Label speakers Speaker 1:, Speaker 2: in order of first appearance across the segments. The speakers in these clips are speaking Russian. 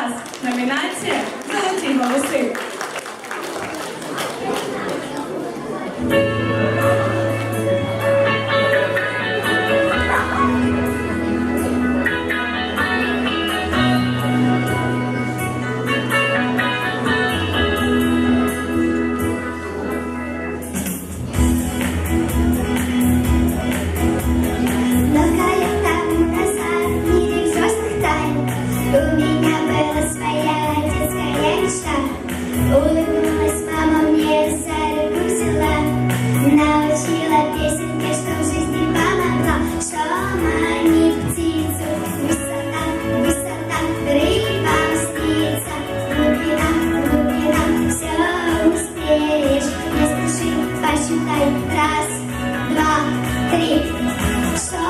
Speaker 1: вас номінація Золоті
Speaker 2: Три что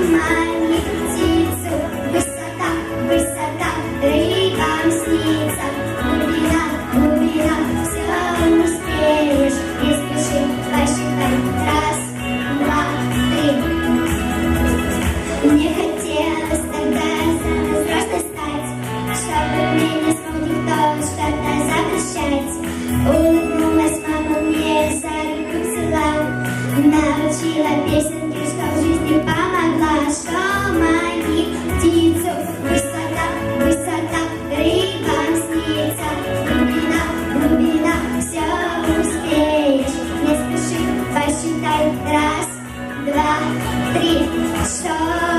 Speaker 2: манит птицу Высота, высота, рыбам снится Глубина, глубина, все успеешь Не спеши, посчитай Раз, два, три Мне хотелось тогда взрослой стать Чтобы мне не смог никто что-то запрещать Что в жизни помогла Что манит птицу Высота, высота, рыбам снится. Глубина, глубина, все успеешь. Не спеши, посчитай. Раз, два, три. Что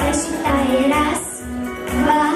Speaker 2: Esta era va